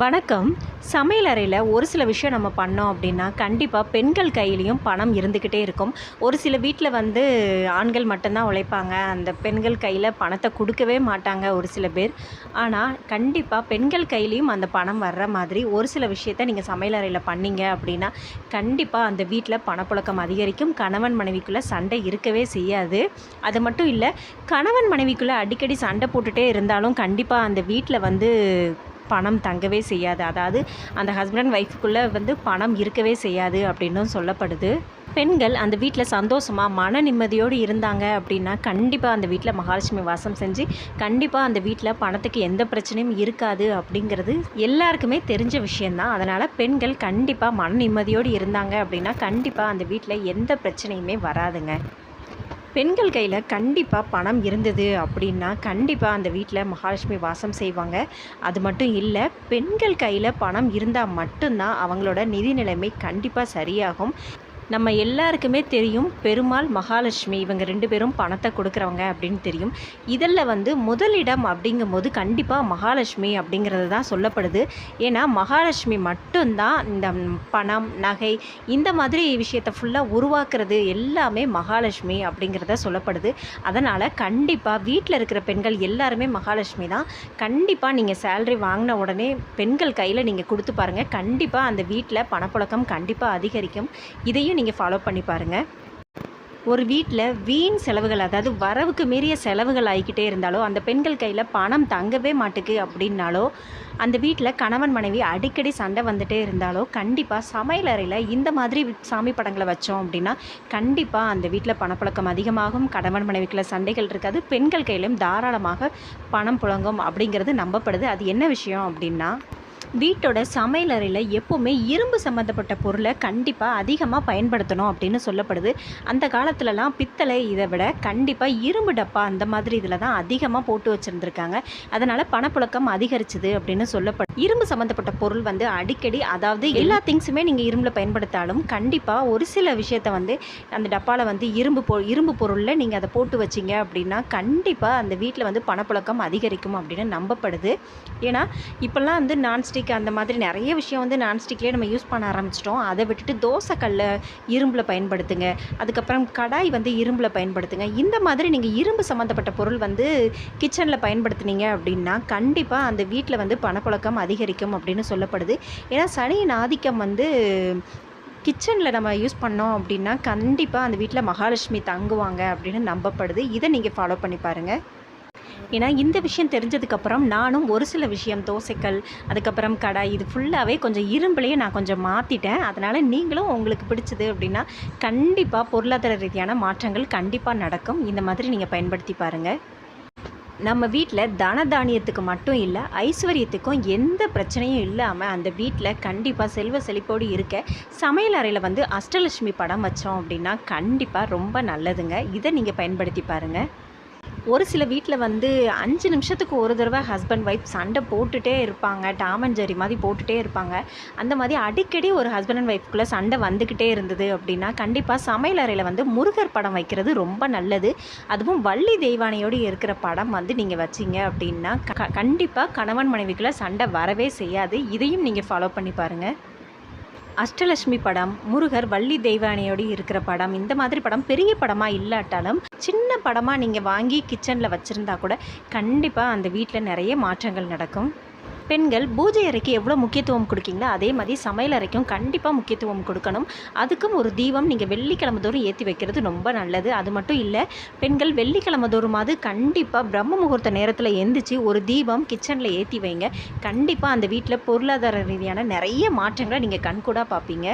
வணக்கம். சமையலறையில் ஒரு சில விஷயம் நம்ம பண்ணோம் அப்படின்னா கண்டிப்பாக பெண்கள் கையிலையும் பணம் இருந்துக்கிட்டே இருக்கும். ஒரு சில வீட்டில் வந்து ஆண்கள் மட்டும்தான் உழைப்பாங்க. அந்த பெண்கள் கையில் பணத்தை கொடுக்கவே மாட்டாங்க ஒரு சில பேர். ஆனால் கண்டிப்பாக பெண்கள் கையிலையும் அந்த பணம் வர்ற மாதிரி ஒரு சில விஷயத்தை நீங்கள் சமையலறையில் பண்ணீங்க அப்படின்னா கண்டிப்பாக அந்த வீட்டில் பணப்புழக்கம் அதிகரிக்கும். கணவன் மனைவிக்குள்ளே சண்டை இருக்கவே செய்யாது. அது மட்டும் இல்லை கணவன் மனைவிக்குள்ளே அடிக்கடி சண்டை போட்டுகிட்டே இருந்தாலும் கண்டிப்பாக அந்த வீட்டில் வந்து பணம் தங்கவே செய்யாது. அதாவது அந்த ஹஸ்பண்ட் அண்ட் ஒய்ஃபுக்குள்ளே வந்து பணம் இருக்கவே செய்யாது அப்படின்னும் சொல்லப்படுது. பெண்கள் அந்த வீட்டில் சந்தோஷமாக மன நிம்மதியோடு இருந்தாங்க அப்படின்னா கண்டிப்பாக அந்த வீட்டில் மகாலட்சுமி வாசம் செஞ்சு கண்டிப்பாக அந்த வீட்டில் பணத்துக்கு எந்த பிரச்சனையும் இருக்காது அப்படிங்கிறது எல்லாருக்குமே தெரிஞ்ச விஷயந்தான் அதனால் பெண்கள் கண்டிப்பாக மன நிம்மதியோடு இருந்தாங்க அப்படின்னா கண்டிப்பாக அந்த வீட்டில் எந்த பிரச்சனையுமே வராதுங்க. பெண்கள் கையில் கண்டிப்பாக பணம் இருந்தது அப்படின்னா கண்டிப்பாக அந்த வீட்டில் மகாலட்சுமி வாசம் செய்வாங்க. அது மட்டும் இல்லை பெண்கள் கையில் பணம் இருந்தால் மட்டும்தான் அவங்களோட நிதி நிலைமை கண்டிப்பாக சரியாகும். நம்ம எல்லாருக்குமே தெரியும் பெருமாள் மகாலட்சுமி இவங்க ரெண்டு பேரும் பணத்தை கொடுக்குறவங்க அப்படின்னு தெரியும். இதில் வந்து முதலிடம் அப்படிங்கும்போது கண்டிப்பாக மகாலட்சுமி அப்படிங்கிறது தான் சொல்லப்படுது. ஏன்னா மகாலட்சுமி மட்டும்தான் இந்த பணம் நகை இந்த மாதிரி விஷயத்தை ஃபுல்லாக உருவாக்குறது எல்லாமே மகாலட்சுமி அப்படிங்கிறத சொல்லப்படுது. அதனால் கண்டிப்பாக வீட்டில் இருக்கிற பெண்கள் எல்லாருமே மகாலட்சுமி தான். கண்டிப்பாக நீங்கள் சேலரி வாங்கின உடனே பெண்கள் கையில் நீங்கள் கொடுத்து பாருங்கள் கண்டிப்பாக அந்த வீட்டில் பணப்புழக்கம் கண்டிப்பாக அதிகரிக்கும். இதையும் நீங்கள் ஃபாலோ பண்ணி பாருங்கள் ஒரு வீட்டில் வீண் செலவுகள் அதாவது வரவுக்கு மீறிய செலவுகள் ஆகிக்கிட்டே இருந்தாலோ அந்த பெண்கள் கையில் பணம் தங்கவே மாட்டுக்கு அப்படின்னாலோ அந்த வீட்டில் கணவன் மனைவி அடிக்கடி சண்டை வந்துட்டே இருந்தாலோ கண்டிப்பாக சமையல் அறையில் இந்த மாதிரி சாமி படங்களை வச்சோம் அப்படின்னா கண்டிப்பாக அந்த வீட்டில் பணப்புழக்கம் அதிகமாகும் கணவன் மனைவிக்குள்ள சண்டைகள் இருக்காது பெண்கள் கையிலும் தாராளமாக பணம் புழங்கும் அப்படிங்கிறது நம்பப்படுது. அது என்ன விஷயம் அப்படின்னா வீட்டோட சமையலறையில் எப்போவுமே இரும்பு சம்மந்தப்பட்ட பொருளை கண்டிப்பாக அதிகமாக பயன்படுத்தணும் அப்படின்னு சொல்லப்படுது. அந்த காலத்துலலாம் பித்தளை இதை விட கண்டிப்பாக இரும்பு டப்பா அந்த மாதிரி இதில் தான் அதிகமாக போட்டு வச்சுருந்துருக்காங்க. அதனால் பணப்புழக்கம் அதிகரிச்சுது அப்படின்னு சொல்லப்படும் இரும்பு சம்மந்தப்பட்ட பொருள் வந்து அடிக்கடி அதாவது எல்லா திங்ஸுமே நீங்கள் இரும்பில் பயன்படுத்தாலும் கண்டிப்பாக ஒரு சில விஷயத்த வந்து அந்த டப்பாவில் வந்து இரும்பு பொ இரும்பு பொருளில் நீங்கள் அதை போட்டு வச்சிங்க அப்படின்னா கண்டிப்பாக அந்த வீட்டில் வந்து பணப்புழக்கம் அதிகரிக்கும் அப்படின்னு நம்பப்படுது. ஏன்னா இப்போல்லாம் வந்து நான்ஸ்டிக் அந்த மாதிரி நிறைய விஷயம் வந்து நான்ஸ்டிக்லேயே நம்ம யூஸ் பண்ண ஆரம்பிச்சிட்டோம். அதை விட்டுட்டு தோசைக்கல்ல இரும்பில் பயன்படுத்துங்க. அதுக்கப்புறம் கடாய் வந்து இரும்பில் பயன்படுத்துங்க. இந்த மாதிரி நீங்கள் இரும்பு சம்மந்தப்பட்ட பொருள் வந்து கிச்சனில் பயன்படுத்துனீங்க அப்படின்னா கண்டிப்பாக அந்த வீட்டில் வந்து பணப்புழக்கம் அதிகரிக்கும் அப்படின்னு சொல்லப்படுது. ஏன்னா சனியின் ஆதிக்கம் வந்து கிச்சனில் நம்ம யூஸ் பண்ணோம் அப்படின்னா கண்டிப்பாக அந்த வீட்டில் மகாலட்சுமி தங்குவாங்க அப்படின்னு நம்பப்படுது. இதை நீங்கள் ஃபாலோ பண்ணி பாருங்கள் ஏன்னா இந்த விஷயம் தெரிஞ்சதுக்கப்புறம் நானும் ஒரு சில விஷயம் தோசைக்கல் அதுக்கப்புறம் கடாய் இது ஃபுல்லாகவே கொஞ்சம் இரும்புலேயே நான் கொஞ்சம் மாற்றிட்டேன் அதனால் நீங்களும் உங்களுக்கு பிடிச்சது அப்படின்னா கண்டிப்பாக பொருளாதார ரீதியான மாற்றங்கள் கண்டிப்பாக நடக்கும். இந்த மாதிரி நீங்கள் பயன்படுத்தி பாருங்கள் நம்ம வீட்டில் தன தானியத்துக்கு மட்டும் இல்லை ஐஸ்வர்யத்துக்கும் எந்த பிரச்சனையும் இல்லாமல் அந்த வீட்டில் கண்டிப்பாக செல்வ செழிப்போடு இருக்க சமையல் அறையில் வந்து அஷ்டலட்சுமி படம் வச்சோம் அப்படின்னா கண்டிப்பாக ரொம்ப நல்லதுங்க. இதை நீங்கள் பயன்படுத்தி பாருங்கள் ஒரு சில வீட்டில் வந்து அஞ்சு நிமிஷத்துக்கு ஒரு தடவை ஹஸ்பண்ட் ஒய்ஃப் சண்டை போட்டுகிட்டே இருப்பாங்க. டாம் அண்ட் ஜெரி மாதிரி போட்டுகிட்டே இருப்பாங்க. அந்த மாதிரி அடிக்கடி ஒரு ஹஸ்பண்ட் அண்ட் ஒய்ஃப்குள்ளே சண்டை வந்துக்கிட்டே இருந்தது அப்படின்னா கண்டிப்பாக சமையல் அறையில் வந்து முருகர் படம் வைக்கிறது ரொம்ப நல்லது. அதுவும் வள்ளி தெய்வானையோடு இருக்கிற படம் வந்து நீங்கள் வச்சிங்க அப்படின்னா க கண்டிப்பாக கணவன் மனைவிக்குள்ளே சண்டை வரவே செய்யாது. இதையும் நீங்கள் ஃபாலோ பண்ணி பாருங்கள் அஷ்டலட்சுமி படம் முருகர் வள்ளி தெய்வானையோடு இருக்கிற படம் இந்த மாதிரி படம் பெரிய படமாக இல்லாட்டாலும் சின்ன படமாக நீங்கள் வாங்கி கிச்சனில் வச்சுருந்தா கூட கண்டிப்பாக அந்த வீட்டில் நிறைய மாற்றங்கள் நடக்கும். பெண்கள் பூஜை அறைக்கு எவ்வளோ முக்கியத்துவம் கொடுக்கீங்களோ அதே மாதிரி சமையல் அறைக்கும் கண்டிப்பாக முக்கியத்துவம் கொடுக்கணும். அதுக்கும் ஒரு தீபம் நீங்கள் வெள்ளிக்கிழமை தோறும் ஏற்றி வைக்கிறது ரொம்ப நல்லது. அது மட்டும் இல்லை பெண்கள் வெள்ளிக்கிழமை தோறுமாவது கண்டிப்பாக பிரம்ம முகூர்த்த நேரத்தில் எந்திரிச்சு ஒரு தீபம் கிச்சனில் ஏற்றி வைங்க. கண்டிப்பாக அந்த வீட்டில் பொருளாதார ரீதியான நிறைய மாற்றங்களை நீங்கள் கண்கூடாக பார்ப்பீங்க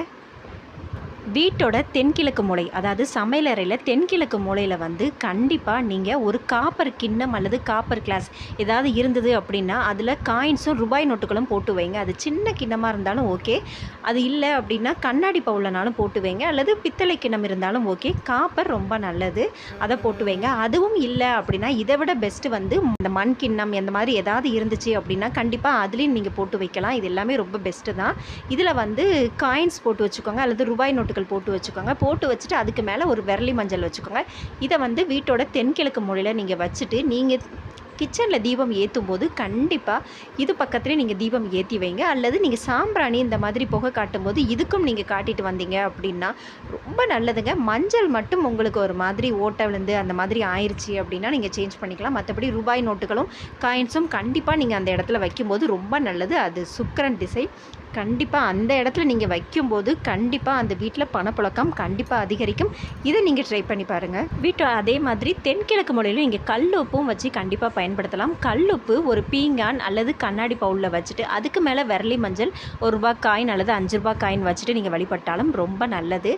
வீட்டோட தென்கிழக்கு மூலை அதாவது சமையலறையில் தென்கிழக்கு மூலையில் வந்து கண்டிப்பாக நீங்கள் ஒரு காப்பர் கிண்ணம் அல்லது காப்பர் கிளாஸ் ஏதாவது இருந்தது அப்படின்னா அதில் காயின்ஸும் ரூபாய் நோட்டுகளும் போட்டு வைங்க. அது சின்ன கிண்ணமாக இருந்தாலும் ஓகே. அது இல்லை அப்படின்னா கண்ணாடி பவுலனாலும் போட்டு வைங்க. அல்லது பித்தளை கிண்ணம் இருந்தாலும் ஓகே. காப்பர் ரொம்ப நல்லது. அதை போட்டு வைங்க. அதுவும் இல்லை அப்படின்னா இதை விட பெஸ்ட்டு வந்து இந்த மண் கிண்ணம் இந்த மாதிரி ஏதாவது இருந்துச்சு அப்படின்னா கண்டிப்பாக அதுலேயும் நீங்கள் போட்டு வைக்கலாம். இது எல்லாமே ரொம்ப பெஸ்ட்டு தான். இதில் வந்து காயின்ஸ் போட்டு வச்சுக்கோங்க. அல்லது ரூபாய் நோட்டுகள் போட்டு வச்சுக்கோங்க. போட்டு வச்சுட்டு அதுக்கு மேலே ஒரு விரலி மஞ்சள் வச்சுக்கோங்க. இதை வந்து வீட்டோட தென்கிழக்கு மூலையில் நீங்கள் வச்சுட்டு நீங்கள் கிச்சனில் தீபம் ஏற்றும் போது கண்டிப்பாக இது பக்கத்துலேயே நீங்கள் தீபம் ஏற்றி வைங்க. அல்லது நீங்கள் சாம்பிராணி இந்த மாதிரி புகை காட்டும் போது இதுக்கும் நீங்கள் காட்டிட்டு வந்தீங்க அப்படின்னா ரொம்ப நல்லதுங்க. மஞ்சள் மட்டும் உங்களுக்கு ஒரு மாதிரி ஓட்டை விழுந்து அந்த மாதிரி ஆயிடுச்சு அப்படின்னா நீங்கள் சேஞ்ச் பண்ணிக்கலாம். மற்றபடி ரூபாய் நோட்டுகளும் காயின்ஸும் கண்டிப்பாக நீங்கள் அந்த இடத்துல வைக்கும்போது ரொம்ப நல்லது. அது சுக்கரன் திசை. கண்டிப்பாக அந்த இடத்துல நீங்கள் வைக்கும்போது கண்டிப்பாக அந்த வீட்டில் பணப்புழக்கம் கண்டிப்பாக அதிகரிக்கும். இதை நீங்கள் ட்ரை பண்ணி பாருங்கள் வீட்டு அதே மாதிரி தென்கிழக்கு மூலையிலும் இங்கே கல்லுப்பும் வச்சு கண்டிப்பாக பயன்படுத்தலாம். கல்லுப்பு ஒரு பீங்கான் அல்லது கண்ணாடி பவுலில் வச்சுட்டு அதுக்கு மேலே விரலி மஞ்சள் ஒரு ரூபா காயின் அல்லது அஞ்சு ரூபா காயின் வச்சுட்டு நீங்கள் வழிபட்டாலும் ரொம்ப நல்லது.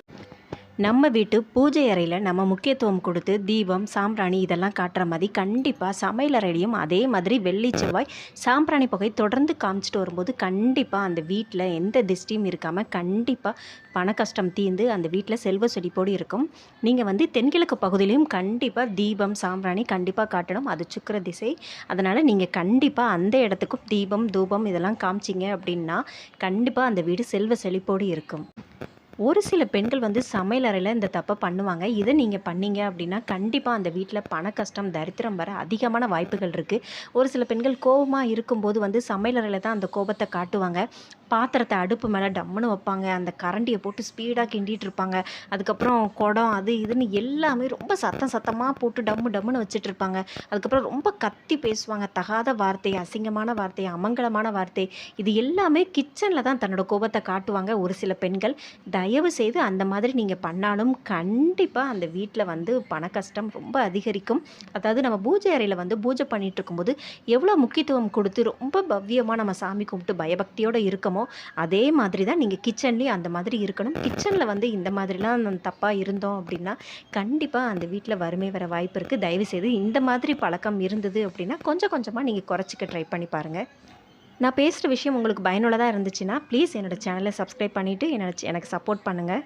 நம்ம வீட்டு பூஜை அறையில் நம்ம முக்கியத்துவம் கொடுத்து தீபம் சாம்பிராணி இதெல்லாம் காட்டுற மாதிரி கண்டிப்பாக சமையலறையிலையும் அதே மாதிரி வெள்ளி செவ்வாய் சாம்பிராணி புகை தொடர்ந்து காமிச்சிட்டு வரும்போது கண்டிப்பாக அந்த வீட்டில் எந்த திஷ்டியும் இருக்காமல் கண்டிப்பாக பண கஷ்டம் தீர்ந்து அந்த வீட்டில் செல்வ செழிப்போடு இருக்கும். நீங்கள் வந்து தென்கிழக்கு பகுதியிலையும் கண்டிப்பாக தீபம் சாம்பிராணி கண்டிப்பாக காட்டணும். அது சுக்கிர திசை. அதனால் நீங்கள் கண்டிப்பாக அந்த இடத்துக்கும் தீபம் தூபம் இதெல்லாம் காமிச்சிங்க அப்படின்னா கண்டிப்பாக அந்த வீடு செல்வ செழிப்போடு இருக்கும். ஒரு சில பெண்கள் வந்து சமையல் அறையில் இந்த தப்பை பண்ணுவாங்க. இதை நீங்கள் பண்ணீங்க அப்படின்னா கண்டிப்பாக அந்த வீட்டில் பண கஷ்டம் தரித்திரம் வர அதிகமான வாய்ப்புகள் இருக்குது ஒரு சில பெண்கள் கோபமாக இருக்கும்போது வந்து சமையல் அறையில் தான் அந்த கோபத்தை காட்டுவாங்க. பாத்திரத்தை அடுப்பு மேலே டம்முன்னு வைப்பாங்க. அந்த கரண்டியை போட்டு ஸ்பீடாக கிண்டிகிட்டு இருப்பாங்க. அதுக்கப்புறம் குடம் அது இதுன்னு எல்லாமே ரொம்ப சத்தம் சத்தமாக போட்டு டம்மு டம்முன்னு வச்சுட்டு இருப்பாங்க. அதுக்கப்புறம் ரொம்ப கத்தி பேசுவாங்க. தகாத வார்த்தை அசிங்கமான வார்த்தை அமங்கலமான வார்த்தை. இது எல்லாமே கிச்சனில் தான் தன்னோட கோபத்தை காட்டுவாங்க ஒரு சில பெண்கள். தயவு செய்து அந்த மாதிரி நீங்கள் பண்ணாலும் கண்டிப்பாக அந்த வீட்டில் வந்து பண கஷ்டம் ரொம்ப அதிகரிக்கும். அதாவது நம்ம பூஜை அறையில் வந்து பூஜை பண்ணிகிட்டு இருக்கும்போது எவ்வளோ முக்கியத்துவம் கொடுத்து ரொம்ப பவ்யமாக நம்ம சாமி கும்பிட்டு பயபக்தியோடு இருக்கமோ அதே மாதிரி தான் நீங்கள் கிச்சன்லேயும் அந்த மாதிரி இருக்கணும். கிச்சனில் வந்து இந்த மாதிரிலாம் தப்பாக இருந்தோம் அப்படின்னா கண்டிப்பாக அந்த வீட்டில் வறுமை வர வாய்ப்பு இருக்குது தயவு செய்து இந்த மாதிரி பழக்கம் இருந்தது அப்படின்னா கொஞ்சம் கொஞ்சமாக நீங்கள் குறைச்சிக்க ட்ரை பண்ணி பாருங்கள் நான் பேசுகிற விஷயம் உங்களுக்கு பயனுள்ளதாக இருந்துச்சுன்னா ப்ளீஸ் என்னோடய சேனலை சப்ஸ்கிரைப் பண்ணிவிட்டு என்னோட எனக்கு சப்போர்ட் பண்ணுங்கள்